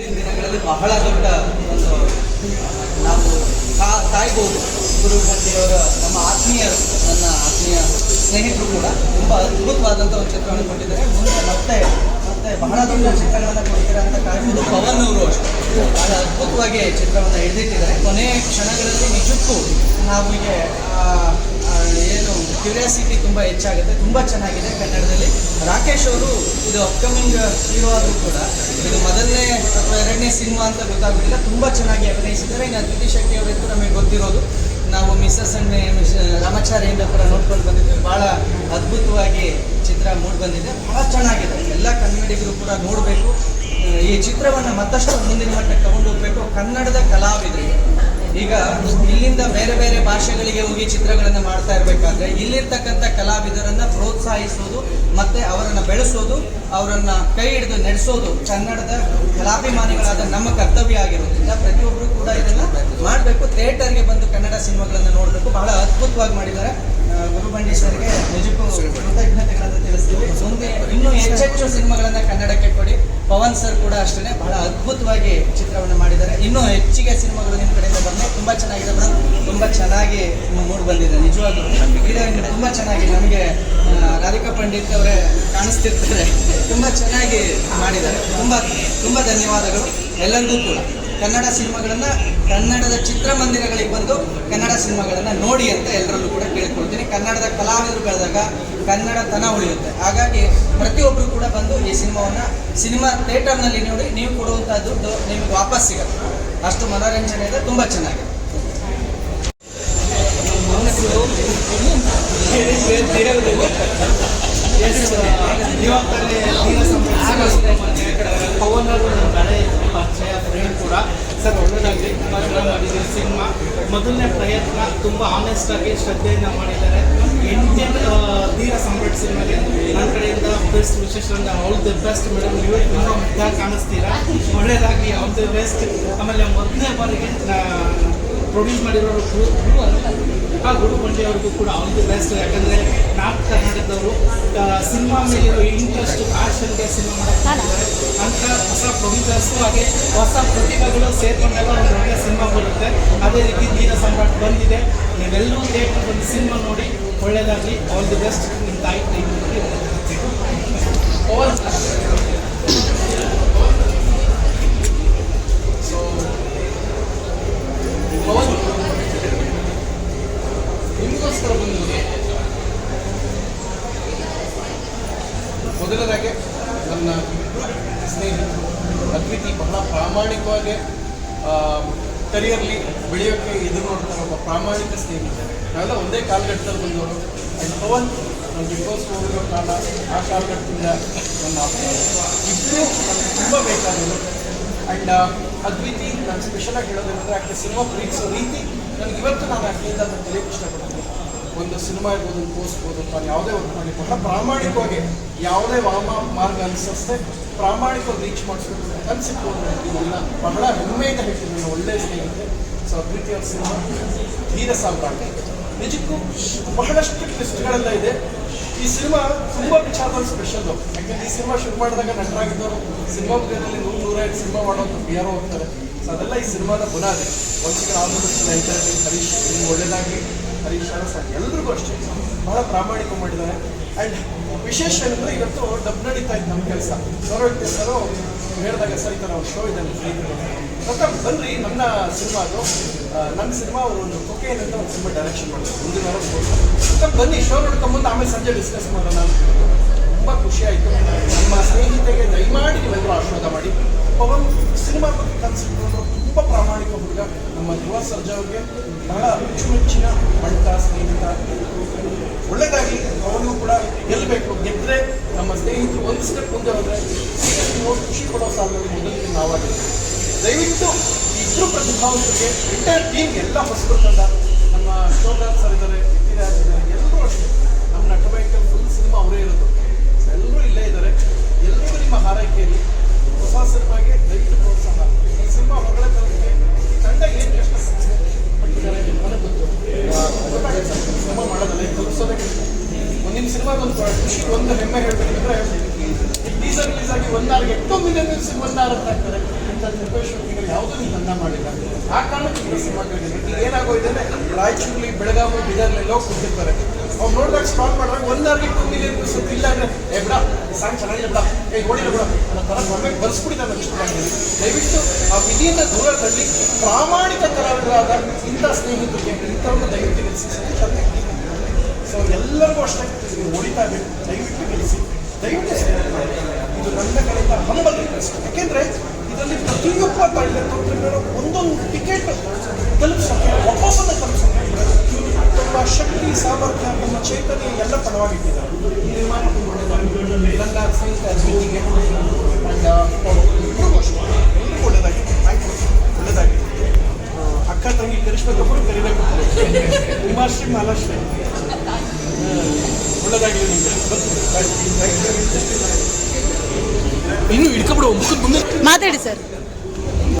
ಮುಂದಿನ ದಿನಗಳಲ್ಲಿ ಬಹಳ ದೊಡ್ಡ ಒಂದು, ನಾವು ಕಾಯ್ಬೋದು. ಗುರು ಭಟ್ಟಿಯವರ ನಮ್ಮ ಆತ್ಮೀಯರು ನನ್ನ ಆತ್ಮೀಯ ಸ್ನೇಹಿತರು ಕೂಡ ತುಂಬ ಅದ್ಭುತವಾದಂಥ ಒಂದು ಚಿತ್ರವನ್ನು ಕೊಟ್ಟಿದ್ದಾರೆ. ಮುಂದೆ ಮತ್ತೆ ಮತ್ತೆ ಬಹಳ ದೊಡ್ಡ ಚಿತ್ರಗಳನ್ನು ಕೊಡ್ತಾರೆ ಅಂತ ಕಾಯ್ಬೋದು. ಪವನ್ ಅವರು ಅಷ್ಟೇ. ಬಹಳ ಅದ್ಭುತವಾಗಿ ಚಿತ್ರವನ್ನು ಹಿಡಿದಿಟ್ಟಿದ್ದಾರೆ. ಕೊನೆಯ ಕ್ಷಣಗಳಲ್ಲಿ ನಿಜಕ್ಕೂ ನಾವು ಏನು ಕ್ಯೂರಿಯಾಸಿಟಿ ತುಂಬ ಹೆಚ್ಚಾಗುತ್ತೆ, ತುಂಬ ಚೆನ್ನಾಗಿದೆ ಕನ್ನಡದಲ್ಲಿ. ರಾಕೇಶ್ ಅವರು ಇದು ಅಪ್ಕಮಿಂಗ್ ಹೀರೋ ಆದರೂ ಕೂಡ, ಇದು ಮೊದಲನೇ ಅಥವಾ ಎರಡನೇ ಸಿನಿಮಾ ಅಂತ ಗೊತ್ತಾಗೋದಿಲ್ಲ ತುಂಬ ಚೆನ್ನಾಗಿ ಅಭಿನಯಿಸಿದ್ದಾರೆ. ಇನ್ನು ಅತಿಥಿ ಶೆಟ್ಟಿ ಅವರಿದ್ದು ನಮಗೆ ಗೊತ್ತಿರೋದು. ನಾವು ಮಿಸ್ಸಸ್ ಅಂಡ್ ರಾಮಾಚಾರ್ಯಿಂದ ಕೂಡ ನೋಡ್ಕೊಂಡು ಬಂದಿದ್ದೀವಿ ಭಾಳ ಅದ್ಭುತವಾಗಿ ಚಿತ್ರ ಮೂಡಿ ಬಂದಿದೆ. ಭಾಳ ಚೆನ್ನಾಗಿದೆ. ಎಲ್ಲ ಕನ್ನಡಿಗರು ಕೂಡ ನೋಡಬೇಕು. ಈ ಚಿತ್ರವನ್ನು ಮತ್ತಷ್ಟು ಮುಂದಿನ ಮಟ್ಟಕ್ಕೆ ತಗೊಂಡು ಹೋಗಬೇಕು. ಕನ್ನಡದ ಕಲಾವಿದರಿಗೆ ಈಗ ಇಲ್ಲಿಂದ ಬೇರೆ ಬೇರೆ ಭಾಷೆಗಳಿಗೆ ಹೋಗಿ ಚಿತ್ರಗಳನ್ನು ಮಾಡ್ತಾ ಇರಬೇಕಾದ್ರೆ ಇಲ್ಲಿರ್ತಕ್ಕಂಥ ಕಲಾವಿದರನ್ನ ಪ್ರೋತ್ಸಾಹಿಸೋದು, ಮತ್ತೆ ಅವರನ್ನ ಬೆಳೆಸೋದು, ಅವರನ್ನ ಕೈ ಹಿಡಿದು ನಡೆಸೋದು ಕನ್ನಡದ ಕಲಾಭಿಮಾನಿಗಳಾದ ನಮ್ಮ ಕರ್ತವ್ಯ ಆಗಿರೋದ್ರಿಂದ ಪ್ರತಿಯೊಬ್ಬರು ಕೂಡ ಇದನ್ನ ಮಾಡಬೇಕು. ಥಿಯೇಟರ್ಗೆ ಬಂದು ಕನ್ನಡ ಸಿನಿಮಾಗಳನ್ನು ನೋಡಬೇಕು. ಬಹಳ ಅದ್ಭುತವಾಗಿ ಮಾಡಿದ್ದಾರೆ. ಗುರುಬಂಡೇಶ್ವರಿಗೆ ಗುರುಬಂಡಿ ನಿಜಕ್ಕೂ ಇನ್ನೂ ಹೆಚ್ಚೆಚ್ಚು ಸಿನಿಮಾಗಳನ್ನ ಕನ್ನಡಕ್ಕೆ ಕೊಡಿ. ಪವನ್ ಸರ್ ಕೂಡ ಅಷ್ಟೇ ಬಹಳ ಅದ್ಭುತವಾಗಿ ಚಿತ್ರವನ್ನು ಮಾಡಿದ್ದಾರೆ. ಇನ್ನೂ ಹೆಚ್ಚಿಗೆ ಸಿನಿಮಾಗಳು ನಿಮ್ಮ ಕಡೆಯಿಂದ ಬಂದರೆ ತುಂಬಾ ಚೆನ್ನಾಗಿದೆ ಮೇಡಮ್ ತುಂಬಾ ಚೆನ್ನಾಗಿ ಮೂಡ್ ಬಂದಿದೆ. ನಿಜವಾಗ್ಲೂ. ಹೀರೋಯಿನ್ ತುಂಬಾ ಚೆನ್ನಾಗಿ ನಮಗೆ ರಾಧಿಕಾ ಪಂಡಿತ್ ಅವರೇ ಕಾಣಿಸ್ತಿರ್ತಾರೆ. ತುಂಬಾ ಚೆನ್ನಾಗಿ ಮಾಡಿದ್ದಾರೆ. ತುಂಬ ತುಂಬ ಧನ್ಯವಾದಗಳು. ಎಲ್ಲರಿಗೂ ಕೂಡ. ಕನ್ನಡ ಸಿನಿಮಾಗಳನ್ನು ಕನ್ನಡದ ಚಿತ್ರಮಂದಿರಗಳಿಗೆ ಬಂದು ಕನ್ನಡ ಸಿನಿಮಾಗಳನ್ನು ನೋಡಿ ಅಂತ ಎಲ್ಲರಲ್ಲೂ ಕೂಡ ಕೇಳ್ಕೊಳ್ತೀನಿ. ಕನ್ನಡದ ಕಲಾವಿದರು ಬೆಳೆದಾಗ ಕನ್ನಡತನ ಉಳಿಯುತ್ತೆ. ಹಾಗಾಗಿ ಪ್ರತಿಯೊಬ್ಬರು ಕೂಡ ಬಂದು ಈ ಸಿನಿಮಾವನ್ನು ಸಿನಿಮಾ ಥಿಯೇಟರ್ನಲ್ಲಿ ನೋಡಿ ನೀವು ಕೊಡುವಂಥ ದುಡ್ಡು ನಿಮಗೆ ವಾಪಸ್ ಸಿಗುತ್ತೆ. ಅಷ್ಟು ಮನೋರಂಜನೆ ಇದೆ, ತುಂಬ ಚೆನ್ನಾಗಿದೆ. ಪವನ್ ಅವರು ನನ್ನ ಹಳೆ ಪರಿಚಯ ಫ್ರೆಂಡ್ ಕೂಡ ಸರ್ ಒಳ್ಳೆಯದಾಗಲಿ ತುಂಬ ಚೆನ್ನಾಗಿ ಮಾಡಿದ್ದೀರಿ ಸಿನಿಮಾ ಮೊದಲನೇ ಪ್ರಯತ್ನ ತುಂಬ ಆನೆಸ್ಟ್ ಆಗಿ ಶ್ರದ್ಧೆಯಿಂದ ಮಾಡಿದ್ದಾರೆ ಇಂಡಿಯನ್ ಧೀರ ಸಂಬಟ್ ಸಿನಿಮಾಗೆ ನನ್ನ ಕಡೆಯಿಂದ ಬೆಸ್ಟ್ ವಿಶೇಷದಿಂದ ಆಲ್ ದಿ ಬೆಸ್ಟ್ ಮೇಡಮ್ ನೀವು ತುಂಬ ಮುದ್ದಾಗಿ ಕಾಣಿಸ್ತೀರಾ ಒಳ್ಳೆಯದಾಗಿ ಆಲ್ ದಿ ಬೆಸ್ಟ್ ಆಮೇಲೆ ಮೊದಲನೇ ಬಾರಿಗೆ ಪ್ರೊಡ್ಯೂಸ್ ಮಾಡಿರೋರು ಬಂಡಿ ಅವ್ರಿಗೂ ಕೂಡ ಅವನಿಗೆ ಬೆಸ್ಟ್ ಯಾಕಂದ್ರೆ ನಾರ್ತ್ ಕರ್ನಾಟಕದವರು ಸಿನಿಮಾ ಮೇಲಿರೋ ಇಂಟ್ರೆಸ್ಟ್ ಪ್ಯಾಷನ್ಗೆ ಸಿನಿಮಾ ಮಾಡ್ತಾರೆ ಅಂತ ಹೊಸ ಪ್ರೊಡ್ಯೂಸರ್ಸು ಹಾಗೆ ಹೊಸ ಪ್ರತಿಭೆಗಳು ಸೇರ್ಕೊಂಡಾಗ ಒಂದು ಒಳ್ಳೆಯ ಸಿನಿಮಾ ಬರುತ್ತೆ. ಅದೇ ರೀತಿ ಧೀರ ಸಂರಾಟ್ ಬಂದಿದೆ. ನೀವೆಲ್ಲರೂ ಥಿಯೇಟರ್ ಬಂದು ಸಿನಿಮಾ ನೋಡಿ ಒಳ್ಳೆಯದಾಗಲಿ ಆಲ್ ದಿ ಬೆಸ್ಟ್ ನಿಮ್ಮ ತಾಯಿ ಆಲ್ ಪವನ್ ನಿಮಗೋಸ್ಕರ ಬಂದಿದೆ ಮೊದಲದಾಗಿ ನನ್ನ ಸ್ನೇಹಿತರು ಅದ್ವಿತಿ ಬಹಳ ಪ್ರಾಮಾಣಿಕವಾಗಿ ಕರಿಯರ್ಲಿ ಬೆಳೆಯೋಕ್ಕೆ ಎದುರು ನೋಡ್ತಾರೆ ಒಬ್ಬ ಪ್ರಾಮಾಣಿಕ ಸ್ನೇಹಿತರು ನಾವೆಲ್ಲ ಒಂದೇ ಕಾಲಘಟ್ಟದಲ್ಲಿ ಬಂದವರು. ಆ್ಯಂಡ್ ಪವನ್ ನಾನು ಬಿಗ್ ಬಾಸ್ ಹೋಗಿರೋ ಕಾಲ, ಆ ಕಾಲಘಟ್ಟದಿಂದ ನನ್ನ ಇಬ್ಬರು ನನಗೆ ತುಂಬ ಬೇಕಾದವರು. ಆ್ಯಂಡ್ ಅದ್ವಿತಿ, ನಾನು ಸ್ಪೆಷಲಾಗಿ ಹೇಳೋದಂದರೆ ಆಕೆ ಸಿನಿಮಾ ಪ್ರೀತಿಸೋ ರೀತಿ ನನಗೆ ಇವತ್ತು ನಾನು ಆಕೆಯಿಂದ ಅದನ್ನು ಕಲಿಯೋಕ್ಕೆ ಇಷ್ಟಪಡ್ತೀನಿ ಒಂದು ಸಿನಿಮಾ ಇರ್ಬೋದು, ಒಂದು ಪೋಸ್ಟ್ ಇರ್ಬೋದು ಯಾವುದೇ ವರ್ಕ್ ಮಾಡಿ, ಬಹಳ ಪ್ರಾಮಾಣಿಕವಾಗಿ ಯಾವುದೇ ವಾಮ ಮಾರ್ಗ ಅನುಸರಿಸದೆ ಪ್ರಾಮಾಣಿಕವಾಗಿ ರೀಚ್ ಮಾಡಿಸ್ಬೇಕು ಇದೆಲ್ಲ ಇದನ್ನ ಬಹಳ ಹೆಮ್ಮೆಯಿಂದ ಹೇಳ್ತೀನಿ. ನನ್ನ ಒಳ್ಳೆಯ ಸ್ನೇಹಿತರೆ ಸೊ ಅದ್ವಿತೀಯ ಅವ್ರ ಸಿನಿಮಾ, ಧೀರ ಸಾಮ್ರಾಟ್. ನಿಜಕ್ಕೂ ಬಹಳಷ್ಟು ಟ್ವಿಸ್ಟ್ಗಳೆಲ್ಲ ಇದೆ. ಈ ಸಿನಿಮಾ ತುಂಬ ವಿಚಾರದಲ್ಲಿ ಸ್ಪೆಷಲ್ಲು ಯಾಕಂದ್ರೆ ಈ ಸಿನಿಮಾ ಶುರು ಮಾಡಿದಾಗ ನಟರಾಗಿದ್ದವರು ಸಿನಿಮಾ ಮುಗಿಯಲ್ಲಿ ನೂರು ನೂರೈದು ಸಿನಿಮಾ ಮಾಡೋದು ಬೇರೋ ಹೋಗ್ತಾರೆ. ಸೊ ಅದೆಲ್ಲ ಈ ಸಿನಿಮಾದ ಬುನಾದಿ ಒಂದ್ಸಿಗೆ ಆಲ್ಮೋಸ್ಟ್ ಹೇಳ್ತಾರೆ ಹರೀಶ್, ನಿಮ್ಗೆ ಒಳ್ಳೇದಾಗಲಿ. ಹರೀಶ್ ಸರ್, ಎಲ್ರಿಗೂ ಅಷ್ಟೇ. ಬಹಳ ಪ್ರಾಮಾಣಿಕ ಮಾಡಿದ್ದಾರೆ. ಆ್ಯಂಡ್ ವಿಶೇಷ ಏನಂದ್ರೆ ಇವತ್ತು ಡಬ್ ನಡೀತಾ ಇತ್ತು ನಮ್ಮ ಕೆಲಸ. ಸೌರವ್ಯ ಸರ್ ಹೇಳಿದಾಗ ಸರ್ ಈ ಥರ ಒಂದು ಶೋ ಇದೆ ಮತ್ತೆ ಬನ್ರಿ, ನನ್ನ ಸಿನಿಮಾ ಅದು. ನನ್ನ ಸಿನಿಮಾ ಅವರು ಒಂದು ಕೊಕೇನ್ ಅಂತ ಒಂದು ಸಿನಿಮಾ ಡೈರೆಕ್ಷನ್ ಮಾಡಿದ್ರು. ಮುಂದಿನ ವಾರ ಮತ್ತೆ ಬನ್ನಿ ಶೋ ನೋಡ್ಕೊಂಬಂದು ಆಮೇಲೆ ಸಂಜೆ ಡಿಸ್ಕಸ್ ಮಾಡೋಣ ಅಂತ ತುಂಬ ಖುಷಿ ಆಯಿತು. ನಮ್ಮ ಸ್ನೇಹಿತೆಗೆ ದಯಮಾಡಿ ನೀವೆಲ್ಲರೂ ಆಶೀರ್ವಾದ ಮಾಡಿ. ಪವನ್ ಸಿನಿಮಾ ಬಗ್ಗೆ ಕನಸಿಟ್ಕೊಂಡು ತುಂಬ ಪ್ರಾಮಾಣಿಕ ಹುಡುಗ. ನಮ್ಮ ಯುವ ಸರ್ಜಾ ಅವ್ರಿಗೆ ಬಹಳ ಅಚ್ಚುಮೆಚ್ಚಿನ ಒಂದು ಸ್ಟೆಪ್ ಮುಂದೆ ಹೋದರೆ ನೋಡಿ ಖುಷಿ ಕೊಡೋ ಸಾಲಲ್ಲಿ ಮೊದಲಿಗೆ ನಾವಾಗಿರ್ತೀವಿ ದಯವಿಟ್ಟು ಇಬ್ಬರು ಪ್ರತಿಭಾವಂತರಿಗೆ ಎಂಟೈರ್ ಟೀಮ್ ಎಲ್ಲ ಹೊಸಬರು ತಂದ ನಮ್ಮ ಶಿವರಾಜ್ ಸರ್ ಇದ್ದಾರೆ ಪೃಥ್ವಿರಾಜ್ ಇದ್ದಾರೆ ಎಲ್ಲರೂ ಅಷ್ಟೇ ನಮ್ಮ ನಟಬೈಕಲ್ ಫುಲ್ ಸಿನಿಮಾ ಅವರೇ ಇರೋದು ಎಲ್ಲರೂ ಇಲ್ಲೇ ಇದ್ದಾರೆ ಎಲ್ಲರೂ ನಿಮ್ಮ ಹಾರೈಕೆಯಲ್ಲಿ ಹೊಸ ಸಿನಿಮಾಗೆ ದಯವಿಟ್ಟು ಪ್ರೋತ್ಸಾಹ ಈ ಸಿನಿಮಾ ಹೊರಗಡೆ ತರೋದಕ್ಕೆ ತಂಡ ಏನು ಕಷ್ಟ ಸಿನಿಮಾ ಮಾಡೋದಲ್ಲ ಕಲಿಸೋದಕ್ಕೆ ಒಂದಿನ ಸಿನಿಮಾಗೊಂದು ಖುಷಿ ಒಂದು ಹೆಮ್ಮೆ ಹೇಳ್ಬೇಕಂದ್ರೆ ಟೀಸರ್ ರಿಲೀಸ್ ಆಗಿ ಒಂದಾರಿಗೆ ಎಷ್ಟೋ ಮಿಲಿಯನ್ ಒಂದಾರ ಅಂತ ಆಗ್ತಾರೆ ಇಂಥ ನಿರ್ದೇಶಕರು ಯಾವುದೂ ನೀವು ದಂಡ ಮಾಡಿಲ್ಲ. ಆ ಕಾರಣಕ್ಕೆ ಸಿನಿಮಾ ಗೆದ್ದಿದೆ. ಈಗ ಏನಾಗೋಯ್ತು ರಾಯಚೂರಲ್ಲಿ ರಾಯಚೂರ್ಲಿ ಬೆಳಗಾವಿ ಬೀದರ್ಲೆಲ್ಲೋ ಕೂತಿರ್ತಾರೆ. ಅವ್ರು ನೋಡಿದಾಗ ಸ್ಟಾಪ್ ಮಾಡಿದಾಗ ಒಂದಾರಿಗೆ ಟೂ ಮಿಲಿಯನ್ ವ್ಯೂಸ್ ಇಲ್ಲ ಅಂದ್ರೆ, ಏ ಬಿಡ ಸಾಂಗ್ ಚೆನ್ನಾಗಿಲ್ಲ ಏ ನೋಡಿಲ್ಲ ಬಿಡ ಅನ್ನೋ ಥರ ಬರ್ಬೇಕು ಬರ್ಸ್ಬಿಟ್ಟಿದ್ದಾರೆ ನಮ್ಮ ಚಿತ್ರರಂಗದಲ್ಲಿ. ದಯವಿಟ್ಟು ಆ ವಿಧಿಯಿಂದ ದೂರ ತಳ್ಳಿ, ಪ್ರಾಮಾಣಿಕ ಕಲಾವಿದರಾದ ಇಂಥ ಸ್ನೇಹಿತರಿಗೆ ಇಂಥವ್ರನ್ನ ದಯವಿಟ್ಟು ಗೆಲ್ಲಿಸಿ ಸೊ ಎಲ್ಲರಿಗೂ ಅಷ್ಟೇ, ಇದು ಹೊಡಿತಾ ದಯವಿಟ್ಟು ಗೆಲ್ಲಿಸಿ ದಯವಿಟ್ಟು ಮಾಡಿ. ಇದು ನನ್ನ ಕಡೆಯಿಂದ ಹಂಬಲ್ ರಿಕ್ವೆಸ್ಟ್ ಯಾಕೆಂದ್ರೆ ಇದರಲ್ಲಿ ಪ್ರತಿಯೊಬ್ಬ ತೊಂದರೆಗಳು ಒಂದೊಂದು ಟಿಕೆಟ್ ತಲುಪಿಸೋಕೆ ಒಬ್ಬೊಬ್ಬನ ತಲುಪಿಸೋಕೆ ತುಂಬ ಶಕ್ತಿ, ಸಾಮರ್ಥ್ಯ, ನಮ್ಮ ಚೈತನ್ಯ ಎಲ್ಲ ಪರವಾಗಿಟ್ಟಿದ್ದಾರೆ. ನನ್ನ ಸ್ನೇಹಿತ ಅಷ್ಟೇ. ಎಲ್ರಿಗೂ ಒಳ್ಳೆಯದಾಗಿದೆ ಆಯ್ತು ಒಳ್ಳೆಯದಾಗಿದೆ ಅಕ್ಕ ತಂಗಿ ಕರಿಸ್ಬೇಕೊಬ್ಬರು ಕರಿಬೇಕು. ಉಮಾಶ್ರೀ ಮಾಲಾಶ್ರೀ. ಇನ್ನು ಹಿಡ್ಕೊಬಿಡು ಮುಖದ ಮುಂದೆ. ಮಾತಾಡಿ ಸರ್.